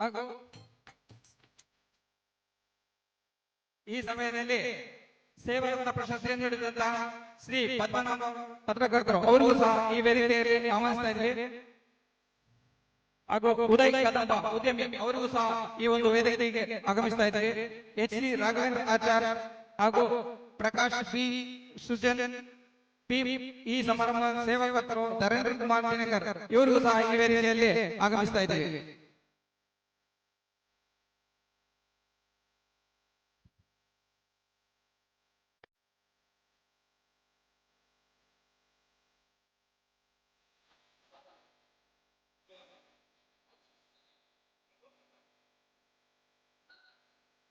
ಹಾಗೂ ಈ ಸಮಯದಲ್ಲಿ ಸೇವಾರತ್ನ ಪ್ರಶಸ್ತಿಯನ್ನು ನೀಡಿದಂತಹ ಶ್ರೀ ಪದ್ಮನಾಭ ಪತ್ರಕರ್ತರು, ಅವರಿಗೂ ಸಹ ಈ ವೇದಿಕೆಯಲ್ಲಿ ಆಹ್ವಾನಿಸ್ತಾ ಇದ್ದೀವಿ ಹಾಗೂ ಉದಯ್ ಕದಂಬ ಉದ್ಯಮಿ, ಅವರಿಗೂ ಸಹ ಈ ಒಂದು ವೇದಿಕೆಗೆ ಆಗಮಿಸ್ತಾ ಇದ್ದಾರೆ. ಎಚ್ ಡಿ ರಾಘವೇಂದ್ರ ಆಚಾರ್ಯ ಹಾಗೂ ಪ್ರಕಾಶ್ ಪಿ ಸುಜನ್, ಪಿ ಈ ಸಮಾರಂಭ ಸೇವಾಕರ್ತರು ಧರೇಂದ್ರ ಕುಮಾರ್ ಇವರಿಗೂ ಸಹ ಈ ವೇದಿಕೆಯಲ್ಲಿ ಆಗಮಿಸ್ತಾ ಇದ್ದಾರೆ.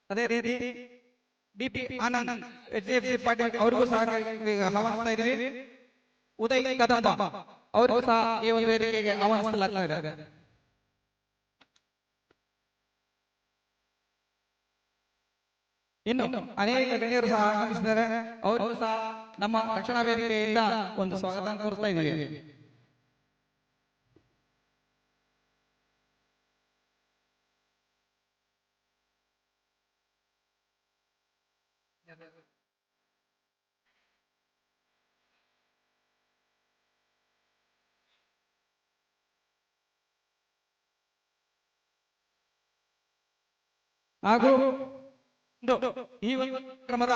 ಅದೇ ರೀತಿ DP Anand, H D F C Patil ಅವ್ರಿಗೂ ಸಹ ಆಹ್ವಾನಿಸ್ತಾ ಇದ್ದೀವಿ. ಉದಯ್ ಕದಂಬ ಅವರಿಗೂ ಸಹ ಈ ಒಂದು ವೇದಿಕೆಗೆ ಆಹ್ವಾನಿಸಲಾಗ್ತಾ ಇದೆ ಇನ್ನು ಅನೇಕ ಗಣ್ಯರು ಸಹ ಆಗಮಿಸಿದ್ದಾರೆ. ಅವರು ಸಹ ನಮ್ಮ ರಕ್ಷಣಾ ವೇದಿಕೆಯಿಂದ ಒಂದು ಸ್ವಾಗತ ಕೋರ್ತಾ ಇದ್ದೀವಿ. ಹಾಗೂ ಒಂದು ಈ ಒಂದು ಕ್ರಮದ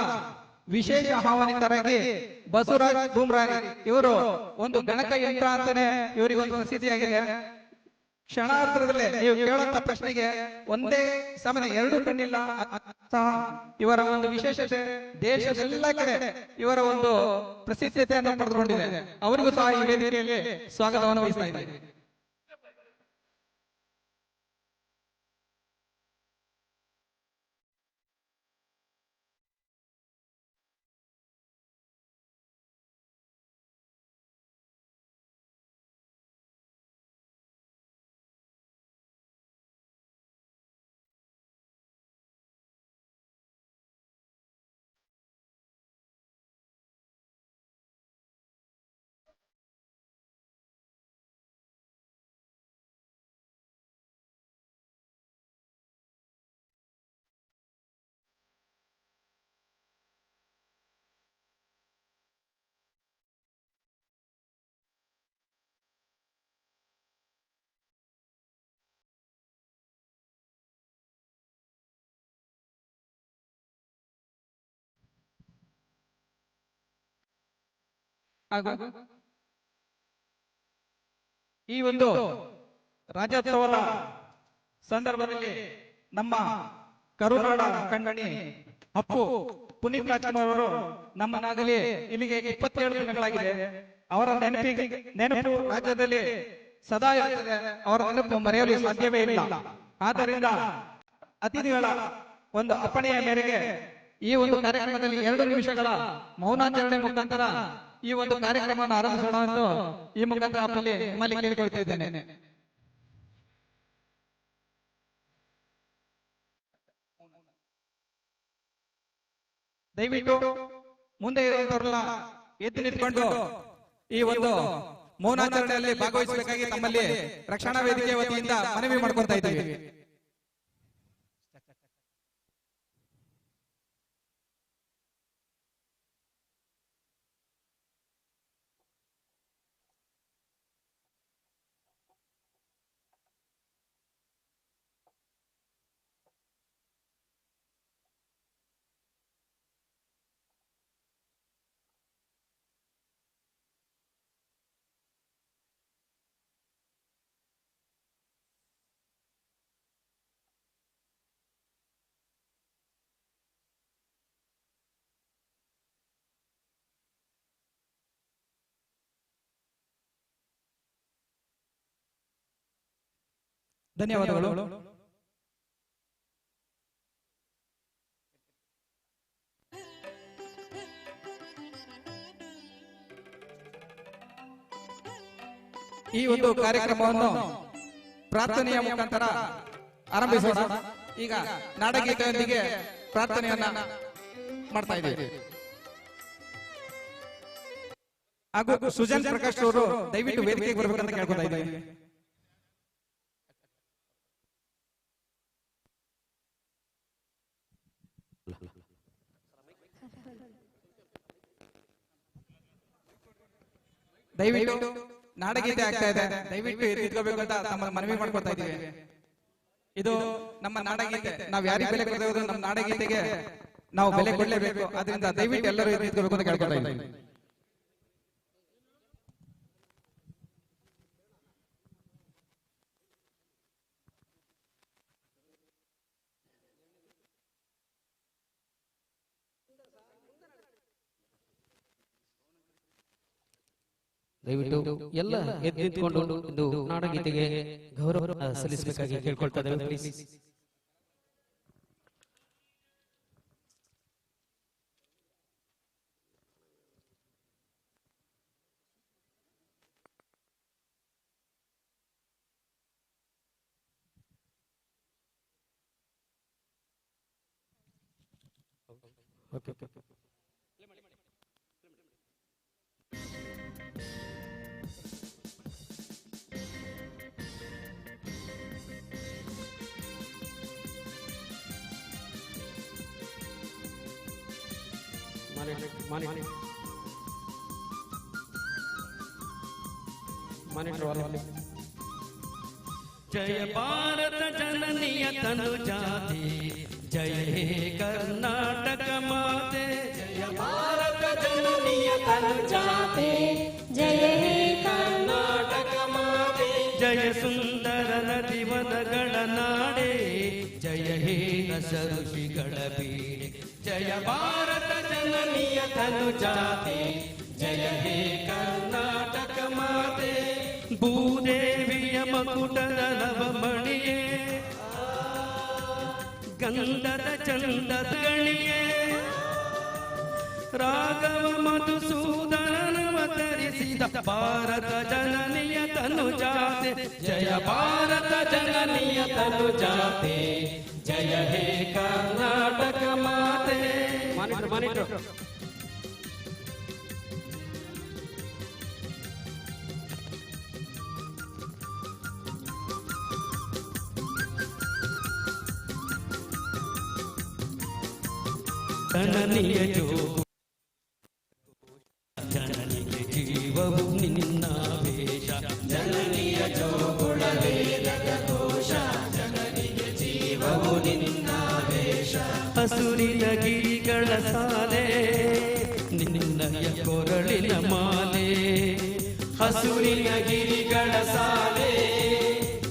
ವಿಶೇಷ ಆಹ್ವಾನಿತರಾಗಿ ಬಸವರಾಜ್ ಬೂಮ್ರಾಯ್ ಇವರು ಒಂದು ಗಣಕ ಯಂತ್ರ ಅಂತಾನೆ ಇವರಿಗೊಂದು ಸ್ಥಿತಿಯಾಗಿದೆ ಕ್ಷಣಾರ್ಥದಲ್ಲಿ ನೀವು ಕೇಳುವಂತ ಪ್ರಶ್ನೆಗೆ ಒಂದೇ ಸಮಯ, ಎರಡು ಕಣ್ಣಿಲ್ಲ ಇವರ ಒಂದು ವಿಶೇಷತೆ ದೇಶದೆಲ್ಲ ಕಡೆ ಇವರ ಒಂದು ಪ್ರಸಿದ್ಧತೆಯನ್ನು ಪಡೆದುಕೊಂಡಿದೆ. ಅವರಿಗೂ ಸಹ ಈ ವೇದಿಕೆಯಲ್ಲಿ ಸ್ವಾಗತವನ್ನು ವಹಿಸ್ತಾ ಇದ್ದೇನೆ. ಹಾಗೂ ಈ ಒಂದು ರಾಜ್ಯೋತ್ಸವದ ಸಂದರ್ಭದಲ್ಲಿ ನಮ್ಮ ಕರುನಾಡ ಕಂಗಣಿ ಅಪ್ಪು ಪುನೀತ್ ರಾಜ್ಕುಮಾರ್ ಅವರು ನಮ್ಮನ್ನಾಗಲಿ ಇಲ್ಲಿಗೆ ಇಪ್ಪತ್ತೇಳು ದಿನಗಳಾಗಿದೆ. ಅವರ ನೆನಪಿಗೆ ನೆನಪು ರಾಜ್ಯದಲ್ಲಿ ಸದಾ ಇರುತ್ತದೆ. ಅವರ ನೆನಪು ಮರೆಯಲು ಸಾಧ್ಯವೇ ಇಲ್ಲ. ಆದ್ದರಿಂದ ಅತಿಥಿಗಳ ಒಂದು ಅಪ್ಪಣೆಯ ಮೇರೆಗೆ ಈ ಒಂದು ಕಾರ್ಯಕ್ರಮದಲ್ಲಿ ಎರಡು ನಿಮಿಷಗಳ ಮೌನಾಚರಣೆ ಮುಖಾಂತರ ಈ ಒಂದು ಕಾರ್ಯಕ್ರಮವನ್ನು ಆರಂಭಿಸೋಣ ಎಂದು ಈ ಮುಖಾಂತರ ಅಪ್ಪಲ್ಲಿ ನಿಮ್ಮಲ್ಲಿ ಕೇಳಿಕೊಳ್ತಿದ್ದೇನೆ. ದಯವಿಟ್ಟು ಮುಂದೆ ಇರುವವರೆಲ್ಲ ಎದ್ದು ನಿಂತ್ಕೊಂಡು ಈ ಒಂದು ಮೌನಾಚರಣೆಯಲ್ಲಿ ಭಾಗವಹಿಸಬೇಕಾಗಿ ನಮ್ಮಲ್ಲಿ ರಕ್ಷಣಾ ವೇದಿಕೆ ವತಿಯಿಂದ ಮನವಿ ಮಾಡ್ಕೊಳ್ತಾ ಇದ್ದೀವಿ. ಧನ್ಯವಾದಗಳು. ಈ ಒಂದು ಕಾರ್ಯಕ್ರಮವನ್ನು ಪ್ರಾರ್ಥನೆಯ ಮುಖಾಂತರ ಆರಂಭಿಸೋಣ. ಈಗ ನಾಡಗೀತೆಯೊಂದಿಗೆ ಪ್ರಾರ್ಥನೆಯನ್ನ ಮಾಡ್ತಾ ಇದ್ದೀವಿ. ಹಾಗೂ ಸುಜನ್ ಪ್ರಕಾಶ್ ಅವರು ದಯವಿಟ್ಟು ವೇದಿಕೆಗೆ ಬರ್ಬೇಕಂತ ಕೇಳ್ಕೊತಾ ಇದ್ದೀವಿ. ದಯವಿಟ್ಟು ನಾಡಗೀತೆ ಆಗ್ತಾ ಇದೆ. ದಯವಿಟ್ಟು ಎತ್ತಿಟ್ಕೋಬೇಕು ಅಂತ ನಮ್ಮ ಮನವಿ ಮಾಡ್ಕೊತಾ ಇದೀವಿ ಇದು ನಮ್ಮ ನಾಡಗೀತೆ. ನಾವ್ ಯಾರಿಗೆ ಬೆಲೆ ಕೊಡೋದು ನಮ್ಮ ನಾಡಗೀತೆಗೆ ನಾವು ಬೆಲೆ ಕೊಡ್ಲೇಬೇಕು. ಅದರಿಂದ ದಯವಿಟ್ಟು ಎಲ್ಲರೂ ಎತ್ತಿಟ್ಕೋಬೇಕು ಅಂತ ಕೇಳ್ಕೊತಾ ಇದ್ದೀವಿ. ದಯವಿಟ್ಟು ಎಲ್ಲ ಎದ್ದು ನಿಂತ್ಕೊಂಡು ಒಂದು ನಾಡಗೀತೆಗೆ ಗೌರವ ಸಲ್ಲಿಸಬೇಕಾಗಿ ಕೇಳ್ಕೊಳ್ತಾ ಇದ್ದೇವೆ. Please okay okay. Monitor monitor monitor wall ಜಯ ಭಾರತ ಜನನಿಯ ತನು ಜಾತಿ ಜಯ ಹೇ ಕರ್ನಾಟಕ ಮಾತೆ ಜಯ ಭಾರತ ಜನನಿಯ ತನು ಜಾತಿ ಜಯ ಹೇ ಕರ್ನಾಟಕ ಮಾತೆ ಜಯ ಸುಂದರ ನದಿವನಗಳ ನಾಡೆ, ಜಯ ಹೇ ಋಷಿಗಳ ಬೀಡೆ, ಜಯ ಭಾರತ ಜನನಿಯ ತನು ಜಾತೆ ಜಯ ಹೇ ಕರ್ನಾಟಕ ಮಾತೆ, ಭೂದೇವಿಯ ಮಕುಟದ ನವಮಣಿಯೇ, ಗಂಧದ ಚಂದದ ಗಣಿಯೇ, ರಾಘವ ಮಧುಸೂದನವತರಿಸಿದ ಭಾರತ ಜನನಿಯ ತನು ಜಾತೆ ಜಯ ಭಾರತ ಜನನಿಯ ತನು ಜಾತೆ ಜಯ ಹೇ ಕರ್ನಾಟಕ ಮಾತೆ ಮಾನಿಟರ್ ಮಾನಿಟರ್ ನಿನ್ನ ವೇಷ. ಜನನಿಯ ಜೋಗುಳ ವೇದದ ಘೋಷ. ಜನನಿಯ ಜೀವವು ನಿನ್ನ ವೇಷ. ಹಸುರಿನ ಗಿರಿಗಳ ಸಾಲೆ. ನಿನ್ನಯ ಕೊರಳಿನ ಮಾಲೆ. ಹಸುರಿನ ಗಿರಿಗಳ ಸಾಲೆ.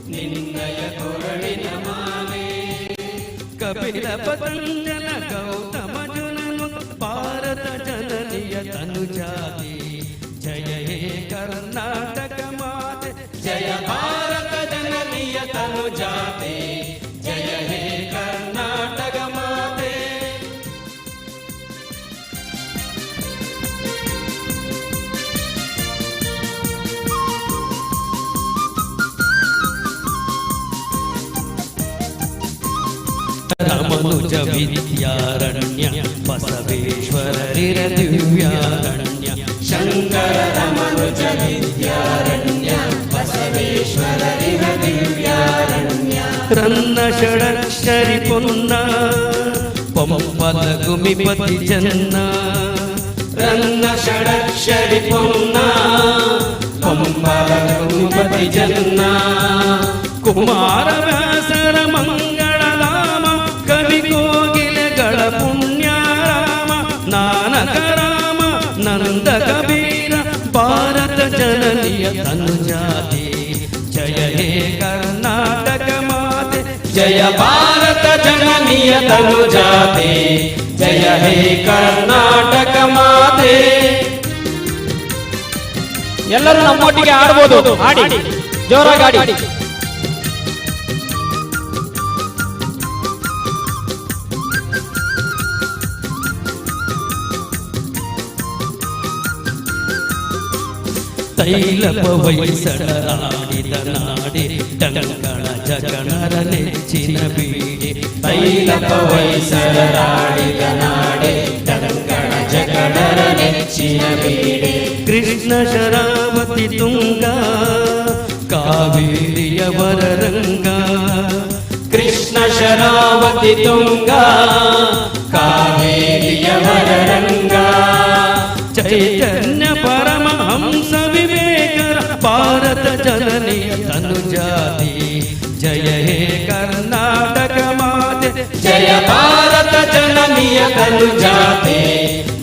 ನಿನ್ನಯ ಕೊರಳಿನ ಮಾಲೆ. ಕಪಿಲ ಪತಂಜನ ಗೌತಮ విద్యారణ్య బసవేశ్వర దివ్యారణ్య శంకర రమనుజ విద్యారణ్య బసవేశ్వర దివ్యారణ్య రన్న షడక్షరి పొన్న పొమ్మలకు మిపతి జన్న రన్న షడక్షరి పొన్న పొమ్మలకు మిపతి జన్న కుమార వ్యాసరమంగ ಜನನಿಯ ತನುಜಾತಿ. ಜಯ ಹೇ ಕರ್ನಾಟಕ ಮಾತೆ. ಜಯ ಭಾರತ ಜನನಿಯ ತನುಜಾತಿ. ಜಯ ಹೇ ಕರ್ನಾಟಕ ಮಾತೆ. ಎಲ್ಲರೂ ನಮ್ಮೊಟ್ಟಿಗೆ ಆಡ್ಬೋದು. ಆಡಿ. ಜೋರಾಗಿ ಆಡಿ. ತೈಲಪ ವಯಸ್ಸಡರಾಡಿದ ನಾಡೆ ಡಂಗಳ ಜಗಣರ ನೆಚ್ಚಿನ ಬೀಡೆ ತೈಲಪ ವಯಸ್ಸಡರಾಡಿದ ನಾಡೆ ಡಂಗಳ ಜಗಣರ ನೆಚ್ಚಿನ ಬೀಡೆ ಕೃಷ್ಣ ಶರಾವತಿ ತುಂಗ ಕಾವೇರಿಯ ವರರಂಗ ಕೃಷ್ಣ ಶರಾವತಿ ತುಂಗ ಕಾವೇರಿಯ ವರರಂಗ ಮಾತೆ ಜಯ ಭಾರತ ಜನನಿಯ ತನುಜಾತೆ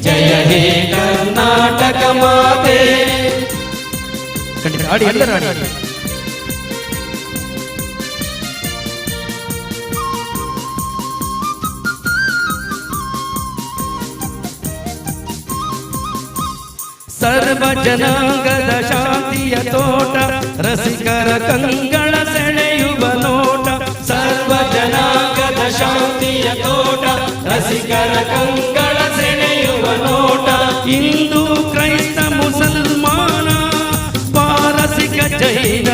ಜಯ ಹೇ ಕರ್ನಾಟಕ ಮಾತೆ ಖಂಡಿತ ಆಡಿ ಎಲ್ಲರೂ ಆಡಿ ಸರ್ವ ಜನಾಂಗದ ಶಾಂತಿಯ ತೋಟ ರಸಿಕರ ಕಂಗಳ ಸೆಳೆಯುವ ರಸಿಕರ ಕಂಕಣ ಸೆಳೆಯುವ ನೋಟ. ಹಿಂದೂ ಕ್ರೈಸ್ತ ಮುಸಲ್ಮಾನ ಪಾರಸಿಕ ಜೈನರು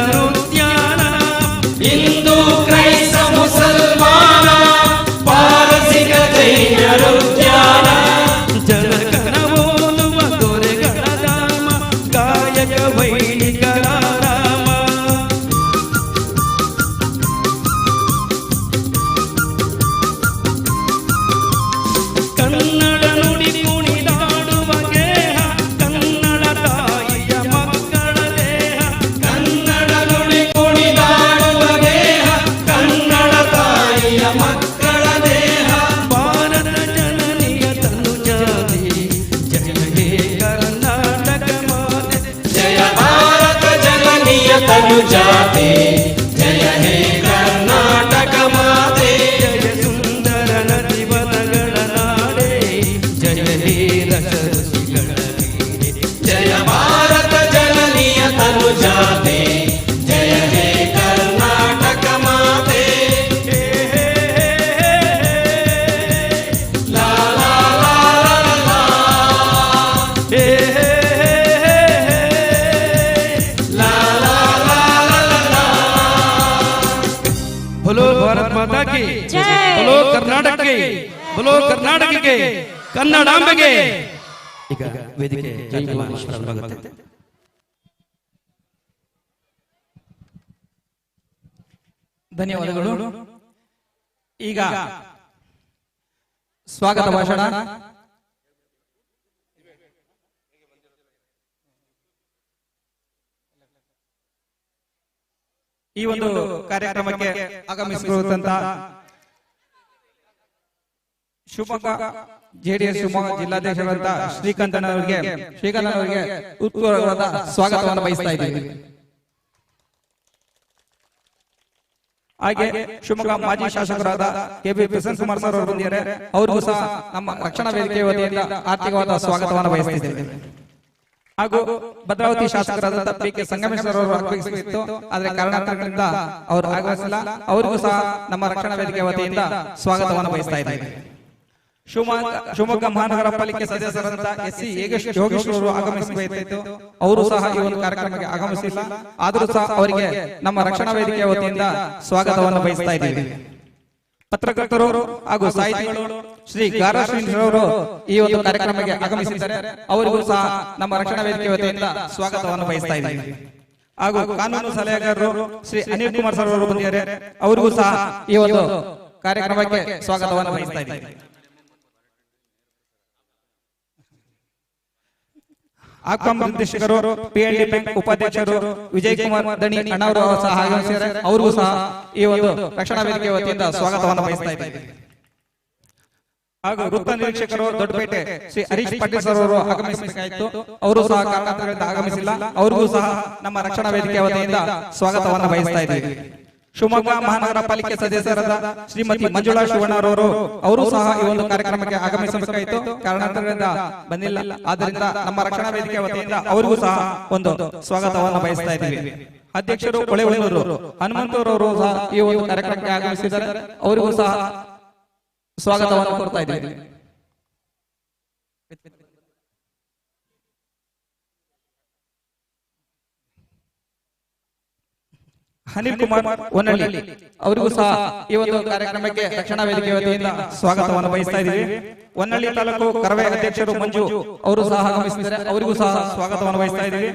बोलो ಕರ್ನಾಟಕಕ್ಕೆ ಕನ್ನಡಾಂಬೆಗೆ. ಈಗ ವೇದಿಕೆ ಪ್ರಾರಂಭವಾಗುತ್ತೆ. ಧನ್ಯವಾದಗಳು. ಈಗ ಸ್ವಾಗತ ಭಾಷಣ. ಈ ಒಂದು ಕಾರ್ಯಕ್ರಮಕ್ಕೆ ಆಗಮಿಸಿರುವಂತ ಶಿವಮೊಗ್ಗ ಜೆಡಿಎಸ್ ಶಿವಮೊಗ್ಗ ಜಿಲ್ಲಾಧ್ಯಕ್ಷರಾದಂತಹ ಶ್ರೀಕಂಠನ್ ಅವರಿಗೆ ಶ್ರೀಕಂಠನ್ ಅವರಿಗೆ ಉತ್ತರವಾದ ಸ್ವಾಗತವನ್ನು ಬಯಸ್ತಾ ಇದ್ದೀವಿ. ಹಾಗೆ ಶಿವಮೊಗ್ಗ ಮಾಜಿ ಶಾಸಕರಾದ K B Prasan Kumar sir ಅವರು ಬಂದಿದ್ದಾರೆ. ಅವರಿಗೂ ಸಹ ನಮ್ಮ ರಕ್ಷಣಾ ವೇದಿಕೆ ವತಿಯಿಂದ ಆರ್ಥಿಕವಾದ ಸ್ವಾಗತವನ್ನು ಬಯಸ್ತಿದ್ದೇವೆ ಹಾಗೂ ಭದ್ರಾವತಿ ಶಾಸಕರಾದ ಪಿ ಕೆ ಸಂಗಮೇಶ್ವರ ಅವರು ಆಗಮಿಸಬೇಕಿತ್ತು ಆದ್ರೆ ಕರ್ನಾಟಕದಿಂದ ಅವರು ಆಗಮಿಸಿಲ್ಲ ಅವರಿಗೂ ಸಹ ನಮ್ಮ ರಕ್ಷಣಾ ವೇದಿಕೆ ವತಿಯಿಂದ ಸ್ವಾಗತವನ್ನು ಬಯಸ್ತಾ ಇದ್ದೇವೆ. ಶಿವಮೊಗ್ಗ ಶಿವಮೊಗ್ಗ ಮಹಾನಗರ ಪಾಲಿಕೆ ಸದಸ್ಯರಂತ ಎಸ್ ಸಿ ಯೋಗೇಶ್ವರ ಅವರು ಆಗಮಿಸಬೇಕಿತ್ತು ಅವರು ಸಹ ಈ ಒಂದು ಕಾರ್ಯಕ್ರಮಕ್ಕೆ ಆಗಮಿಸಿಲ್ಲ ಆದರೂ ಸಹ ಅವರಿಗೆ ನಮ್ಮ ರಕ್ಷಣಾ ವೇದಿಕೆಯ ವತಿಯಿಂದ ಸ್ವಾಗತವನ್ನು ಬಯಸ್ತಾ ಇದ್ದೇವೆ. ಪತ್ರಕರ್ತರು ಹಾಗೂ ಸಾಹಿತಿಗಳು ಶ್ರೀ ಗಾರಾ ಶ್ರೀನಿರವರು ಈ ಒಂದು ಕಾರ್ಯಕ್ರಮಕ್ಕೆ ಆಗಮಿಸಿದ್ದಾರೆ ಅವರಿಗೂ ಸಹ ನಮ್ಮ ರಕ್ಷಣಾ ವೇದಿಕೆ ವತಿಯಿಂದ ಸ್ವಾಗತವನ್ನು ಬಯಸ್ತಾ ಇದ್ದೀವಿ. ಹಾಗೂ ಕಾನೂನು ಸಲಹೆಗಾರರು ಶ್ರೀ ಅನಿಲ್ ಕುಮಾರ್ ಸರ್ ಅವರು ಬಂದಿದ್ದಾರೆ. ಅವರಿಗೂ ಸಹ ಈ ಒಂದು ಕಾರ್ಯಕ್ರಮಕ್ಕೆ ಸ್ವಾಗತವನ್ನು ಬಯಸ್ತಾ ಇದ್ದೇವೆ ಆಕ್ವಾಮ್ ನಿರ್ದೇಶಕರು ಪಿಎಲ್ಡಿ ಬ್ಯಾಂಕ್ ಉಪಾಧ್ಯಕ್ಷರು ವಿಜಯ್ ಕುಮಾರ್ ದಣಿ ಅಣ್ಣವರು ಸಹ ಆಗಮಿಸಿದ್ದಾರೆ ಅವರಿಗೂ ಸಹ ಈ ಒಂದು ರಕ್ಷಣಾ ವೇದಿಕೆ ವತಿಯಿಂದ ಸ್ವಾಗತವನ್ನು ಬಯಸ್ತಾ ಇದ್ದಾರೆ ಹಾಗೂ ವೃತ್ತ ನಿರೀಕ್ಷಕರು ದೊಡ್ಡಪೇಟೆ ಶ್ರೀ ಹರೀಶ್ ಪಾಟೀಲ್ ಸರ್ ಅವರು ಆಗಮಿಸಬೇಕಾಯಿತು. ಅವರು ಸಹ ಕಾರಣಾಂತರಗಳಿಂದ ಆಗಮಿಸಿಲ್ಲ. ಅವರಿಗೂ ಸಹ ನಮ್ಮ ರಕ್ಷಣಾ ವೇದಿಕೆ ವತಿಯಿಂದ ಸ್ವಾಗತವನ್ನು ವಹಿಸ್ತಾ ಇದ್ದೇವೆ ಶಿವಮೊಗ್ಗ ಮಹಾನಗರ ಪಾಲಿಕೆ ಸದಸ್ಯರಾದ ಶ್ರೀಮತಿ ಮಂಜುಳಾ ಶಿವಣ್ಣರವರು ಅವರು ಸಹ ಈ ಒಂದು ಕಾರ್ಯಕ್ರಮಕ್ಕೆ ಆಗಮಿಸಬೇಕಾಯಿತು. ಕಾರಣಾಂತರದಿಂದ ಬಂದಿಲ್ಲ. ಆದ್ದರಿಂದ ನಮ್ಮ ರಕ್ಷಣಾ ವೇದಿಕೆ ವತಿಯಿಂದ ಅವರಿಗೂ ಸಹ ಒಂದು ಸ್ವಾಗತವನ್ನು ಬಯಸ್ತಾ ಇದ್ದೀವಿ. ಅಧ್ಯಕ್ಷರು ಕೊಳೆಹೊಳೆಯವರು ಹನುಮಂತರವರು ಸಹ ಈ ಒಂದು ಕಾರ್ಯಕ್ರಮಕ್ಕೆ ಆಗಮಿಸಿದ್ದಾರೆ. ಅವರಿಗೂ ಸಹ ಸ್ವಾಗತವನ್ನು ಕೊಡ್ತಾ ಇದ್ದೀವಿ. ಅನಿಲ್ ಕುಮಾರ್ ಒನ್ನಳ್ಳಿ. ಅವರಿಗೂ ಸಹ ಈ ಒಂದು ಕಾರ್ಯಕ್ರಮಕ್ಕೆ ರಕ್ಷಣಾ ವೇದಿಕೆ ವತಿಯಿಂದ ಸ್ವಾಗತವನ್ನು ಬಯಸ್ತಾ ಇದ್ದೀವಿ. ಒನ್ನಳ್ಳಿ ತಾಲೂಕು ಕರವೇ ಅಧ್ಯಕ್ಷರು ಮಂಜು ಅವರು ಸಹ ಆಗಮಿಸಿದ್ದಾರೆ. ಅವರಿಗೂ ಸಹ ಸ್ವಾಗತವನ್ನು ಬಯಸ್ತಾ ಇದ್ದೀವಿ.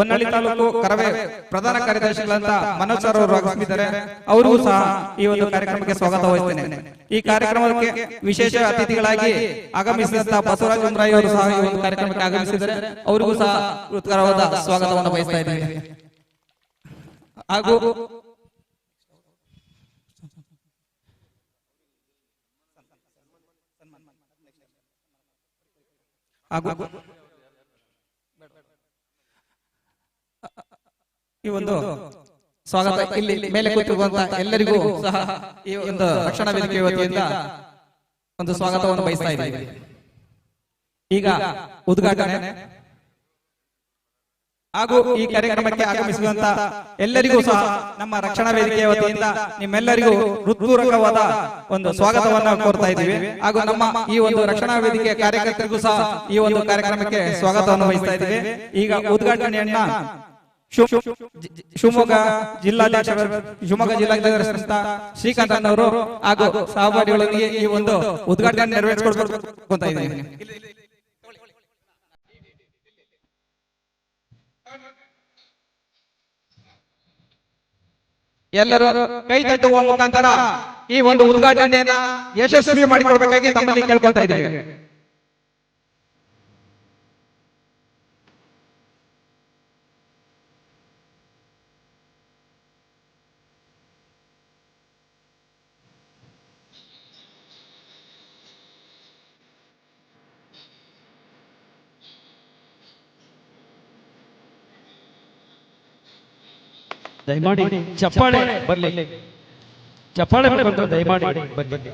ಒನ್ನಳ್ಳಿ ತಾಲೂಕು ಕರವೇ ಪ್ರಧಾನ ಕಾರ್ಯದರ್ಶಿಗಳಂತ ಮನೋಜ್ ಸರ್ ಅವರು ಆಗಮಿಸಿದ್ದಾರೆ. ಅವರಿಗೂ ಸಹ ಈ ಒಂದು ಕಾರ್ಯಕ್ರಮಕ್ಕೆ ಸ್ವಾಗತ ವಹಿಸ್ತೇನೆ ಈ ಕಾರ್ಯಕ್ರಮಕ್ಕೆ ವಿಶೇಷ ಅತಿಥಿಗಳಾಗಿ ಆಗಮಿಸಿದಂತ ಬಸವರಾಜ ಉಮ್ರಾಯಿ ಅವರು ಸಹ ಈ ಒಂದು ಕಾರ್ಯಕ್ರಮಕ್ಕೆ ಆಗಮಿಸಿದ್ದಾರೆ. ಅವರಿಗೂ ಸಹ ಉತ್ಕರವಾದ ಸ್ವಾಗತವನ್ನು ಬಯಸ್ತಾ ಇದ್ದೀವಿ. ಹಾಗೂ ಈ ಒಂದು ಸ್ವಾಗತ ಇಲ್ಲಿ ಮೇಲೆ ಕೂತಿರುವಂತಹ ಎಲ್ಲರಿಗೂ ಸಹ ಈ ಒಂದು ರಕ್ಷಣಾ ವೇದಿಕೆ ವತಿಯಿಂದ ಒಂದು ಸ್ವಾಗತವನ್ನು ಬಯಸ್ತಾ ಇದ್ದೀವಿ. ಈಗ ಉದ್ಘಾಟನೆ ಹಾಗೂ ಈ ಕಾರ್ಯಕ್ರಮಕ್ಕೆ ಆಗಮಿಸುವಂತ ಎಲ್ಲರಿಗೂ ಸಹ ನಮ್ಮ ರಕ್ಷಣಾ ವೇದಿಕೆಯ ವತಿಯಿಂದ ನಿಮ್ಮೆಲ್ಲರಿಗೂ ಹೃತ್ಪೂರ್ವಕವಾದ ಒಂದು ಸ್ವಾಗತವನ್ನು ಕೋರ್ತಾ ಇದ್ದೀವಿ. ಹಾಗೂ ನಮ್ಮ ಈ ಒಂದು ರಕ್ಷಣಾ ವೇದಿಕೆಯ ಕಾರ್ಯಕರ್ತರಿಗೂ ಸಹ ಈ ಒಂದು ಕಾರ್ಯಕ್ರಮಕ್ಕೆ ಸ್ವಾಗತವನ್ನು ವಹಿಸ್ತಾ ಇದ್ದೀವಿ. ಈಗ ಉದ್ಘಾಟನೆಯನ್ನ ಶಿವಮೊಗ್ಗ ಜಿಲ್ಲಾಧ್ಯಕ್ಷ ಶಿವಮೊಗ್ಗ ಜಿಲ್ಲಾಧ್ಯಕ್ಷ ಶ್ರೀಕಾಂತ್ ಅವರು ಹಾಗೂ ಸಹಪಾಠಿಗಳೊಂದಿಗೆ ಈ ಒಂದು ಉದ್ಘಾಟನೆ ನೆರವೇರಿಸಿಕೊಳ್ಬೇಕು ಅಂತ ಇದ್ದೀನಿ. ಎಲ್ಲರೂ ಕೈ ತಟ್ಟುವ ಮುಖಾಂತರ ಈ ಒಂದು ಉದ್ಘಾಟನೆಯನ್ನ ಯಶಸ್ವಿ ಮಾಡಿಕೊಡ್ಬೇಕಾಗಿ ತಮ್ಮಲ್ಲಿ ಕೇಳ್ಕೊಳ್ತಾ ಇದ್ದೇವೆ. ದಯಮಾಡಿ ಚಪ್ಪಾಳೆ ಬರ್ಲಿ ಚಪ್ಪಾಳೆ ಬರ್ಬೇಕು ದಯಮಾಡಿ ಬನ್ನಿ